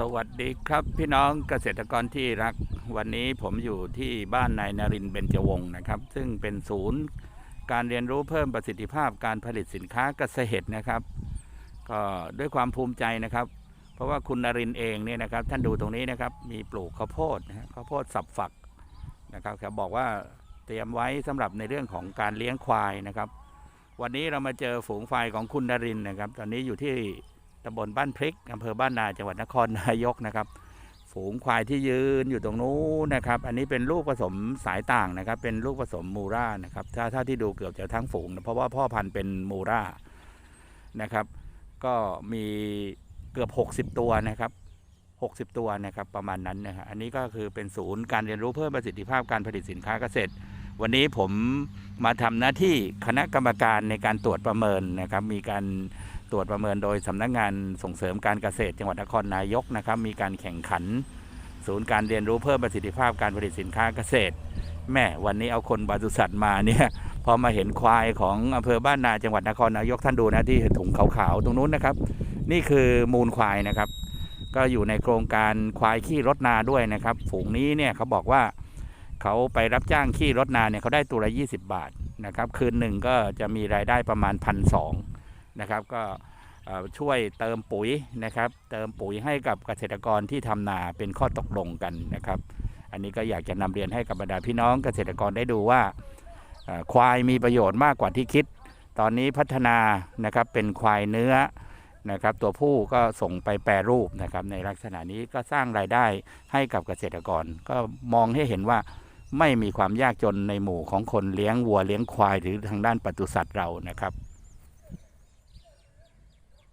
สวัสดีครับพี่น้องเกษตรกรที่รักวันนี้ผมอยู่ที่บ้านนายนรินเบญจวงศ์นะครับ ซึ่งเป็นศูนย์การเรียนรู้เพิ่มประสิทธิภาพการผลิตสินค้าเกษตรนะครับ ก็ด้วยความภูมิใจนะครับ เพราะว่าคุณนรินเองเนี่ยนะครับ ท่านดูตรงนี้นะครับ มีปลูกข้าวโพดนะฮะข้าวโพดสับฝักนะครับเขาบอกว่าเตรียมไว้สำหรับในเรื่องของการเลี้ยงควายนะครับ วันนี้เรามาเจอฝูงควายของคุณนรินนะครับ ตอนนี้อยู่ที่ ตำบลบ้านพริกอำเภอบ้านนาจังหวัดนครนายกนะครับ ฝูงควายที่ยืนอยู่ตรงนู้นนะครับ อันนี้เป็นลูกผสมสายต่างนะครับ เป็นลูกผสมมูร่านะครับถ้าถ้าที่ดูเกือบจะทั้งฝูงนะเพราะว่าพ่อพันธุ์เป็นมูร่านะครับ ก็มีเกือบ 60 ตัวนะครับ 60 ตัวนะครับประมาณนั้นนะฮะอันนี้ก็คือเป็นศูนย์การเรียนรู้เพิ่มประสิทธิภาพการผลิตสินค้าเกษตร วันนี้ผมมาทำหน้าที่คณะกรรมการในการตรวจประเมินนะครับ มีการ ตรวจประเมินโดยสำนักงานส่งเสริมการเกษตรจังหวัดนครนายกนะครับ มีการแข่งขัน ศูนย์การเรียนรู้เพิ่มประสิทธิภาพการผลิตสินค้าเกษตรแม่วันนี้เอาคนบาสุสัตว์มาเนี่ยพอมาเห็นควายของอำเภอบ้านนาจังหวัดนครนายกท่านดูนะที่ถุงขาวๆตรงนู้นนะครับ นี่คือมูลควายนะครับ ก็อยู่ในโครงการควายขี้รถนาด้วยนะครับ ฝูงนี้เนี่ยเขาบอกว่าเขาไปรับจ้างขี้รถนาเนี่ยเขาได้ตัวละ 20 บาทนะครับ คืนหนึ่งก็จะมีรายได้ประมาณพันสอง นะครับ ก็ช่วยเติมปุ๋ยนะครับ เติมปุ๋ยให้กับเกษตรกรที่ทำนาเป็นข้อตกลงกันนะครับ อันนี้ก็อยากจะนำเรียนให้กับบรรดาพี่น้องเกษตรกรได้ดูว่าควายมีประโยชน์มากกว่าที่คิด ตอนนี้พัฒนานะครับเป็นควายเนื้อนะครับ ตัวผู้ก็ส่งไปแปรรูปนะครับ ในลักษณะนี้ก็สร้างรายได้ให้กับเกษตรกร ก็มองให้เห็นว่าไม่มีความยากจนในหมู่ของคนเลี้ยงวัวเลี้ยงควายหรือทางด้านปศุสัตว์เรานะครับ